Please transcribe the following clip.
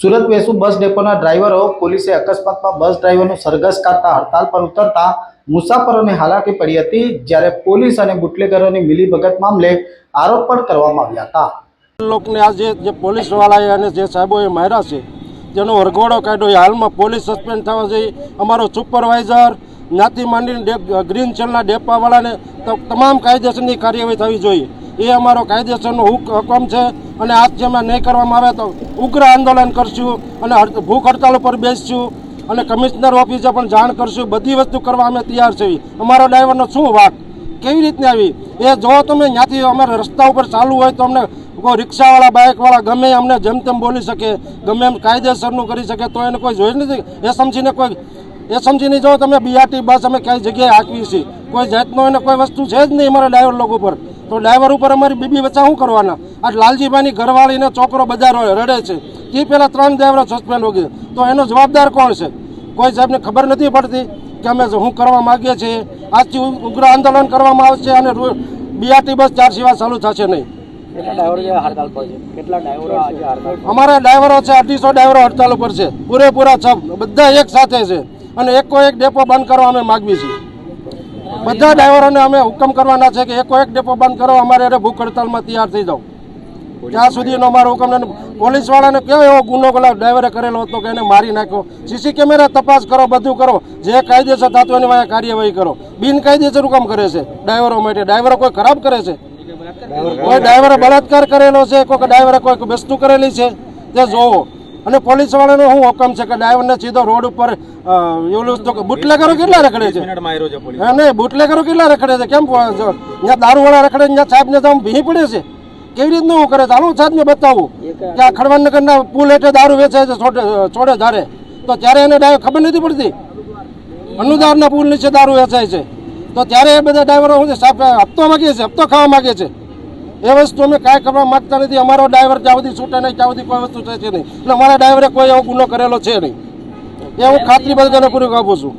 સુરત વેસુ બસ ડેપોના ડ્રાઈવરો પોલીસે અકસ્માતમાં બસ ડ્રાઈવરનું સરઘસ કાઢતા હડતાલ પર ઉતરતા મુસાફરોને હાલાકી પડી હતી, જ્યારે પોલીસ અને બુટલેગરોની મિલીભગત મામલે આરોપ પણ કરવામાં આવ્યા હતા. લોકોને આ જે પોલીસવાળાએ અને જે સાહેબોએ માર્યા છે, જેનો વરઘોડો કાઢ્યો હાલમાં પોલીસ સસ્પેન્ડ થવા જોઈએ અમારો સુપરવાઇઝર જ્ઞાતિ માંડીને ગ્રીન ચલના ડેપાવાળાને તમામ કાયદેસરની કાર્યવાહી થવી જોઈએ. એ અમારો કાયદેસરનો હુક હુકમ છે અને આજ જેમાં નહીં કરવામાં આવે તો ઉગ્ર આંદોલન કરશું અને ભૂખ હડતાલ ઉપર બેસશું અને કમિશનર ઓફિસે પણ જાણ કરશું. બધી વસ્તુ કરવા અમે તૈયાર છીએ. અમારો ડ્રાઈવરનો શું વાક? કેવી રીતની આવી? એ જો તમે ત્યાંથી અમારે રસ્તા ઉપર ચાલુ હોય તો અમને કોઈ રિક્ષાવાળા, બાઇકવાળા ગમે અમને જેમ તેમ બોલી શકે, ગમે એમ કાયદેસરનું કરી શકે, તો એને કોઈ જોઈ નથી. એ સમજીને કોઈ એ સમજીને જો તમે બીઆરટી બસ અમે કઈ જગ્યાએ હાંકવી છીએ કોઈ જાતનો એને કોઈ વસ્તુ છે જ નહીં અમારા ડ્રાઈવર લોકો ઉપર તો ડ્રાઈવર ઉપર અમારી બીબી બચ્ચા શું કરવાના? આજ લાલજીભાઈની ઘરવાળીને છોકરો બજાર રડે છે. તે પહેલાં ત્રણ ડ્રાઈવરો સસ્પેન્ડ હોગી તો એનો જવાબદાર કોણ છે? કોઈ સાહેબને ખબર નથી પડતી કે અમે શું કરવા માગીએ છીએ? આજથી ઉગ્ર આંદોલન કરવામાં આવશે અને બીઆરટી બસ ચાર સિવાય ચાલુ થશે નહીં. અમારા ડ્રાઈવરો છે અઢીસો ડ્રાઈવરો હડતાલ ઉપર છે. પૂરેપૂરા છ બધા એક સાથે છે. અને એકો એક ડેપો બંધ કરવા અમે માગવી છીએ. બધા ડ્રાઈવરોને અમે હુકમ કરવાના છે કે એકો એક ડેપો બંધ કરો અમારે અરે ભૂખ હડતાલમાં તૈયાર થઈ જાઓ. ત્યાં સુધીનો અમારો હુકમ નથી. પોલીસ વાળાને કયો એવો ગુનો પેલા ડ્રાઈવરે કરેલો હતો કે એને મારી નાખ્યો સીસી કેમેરા તપાસ કરો બધું કરો. જે કાયદેસર થતું એની વાંહે કાર્યવાહી કરો. બિનકાયદેસર હુકમ કરે છે ડ્રાઈવરો માટે. ડ્રાઈવરો કોઈ ખરાબ કરે છે? કોઈ ડ્રાઈવરે બળાત્કાર કરેલો છે? કોઈ ડ્રાઈવરે કોઈ વસ્તુ કરેલી છે? તે જોવો. અને પોલીસ વાળાનો શું હુકમ છે કે ડ્રાઈવરને સીધો રોડ ઉપર એવું તો બુટલેગરો કેટલા રખડે છે? નહીં બુટલેગરો કેટલા રખડે છે? કેમ ત્યાં દારૂવાળા રખડે ત્યાં સાહેબને તો આમ ભીની પડે છે? કેવી રીતનું હું કરે છે? હાલો સાહેબને બતાવું. કે આ ખડવાનગરના પુલ હેઠે દારૂ વેચે છે છોડે છોડે ધારે. તો ત્યારે એને ડાય- ખબર નથી પડતી? અનુદારના પુલ નીચે દારૂ વેચાય છે. તો ત્યારે એ બધા ડ્રાઈવરો શું છે સાહેબ હપ્તો માગીએ છે હપ્તો ખાવા માગે છે. એ વસ્તુ અમે કાંઈ કરવા માંગતા નથી. અમારો ડ્રાઈવર જ્યાં સુધી છૂટે નહીં, ત્યાં સુધી કોઈ વસ્તુ છે નહીં. એટલે અમારા ડ્રાઈવરે કોઈ એવો ગુનો કરેલો છે નહીં. એ હું ખાતરી બધાને પૂરી આપું છું.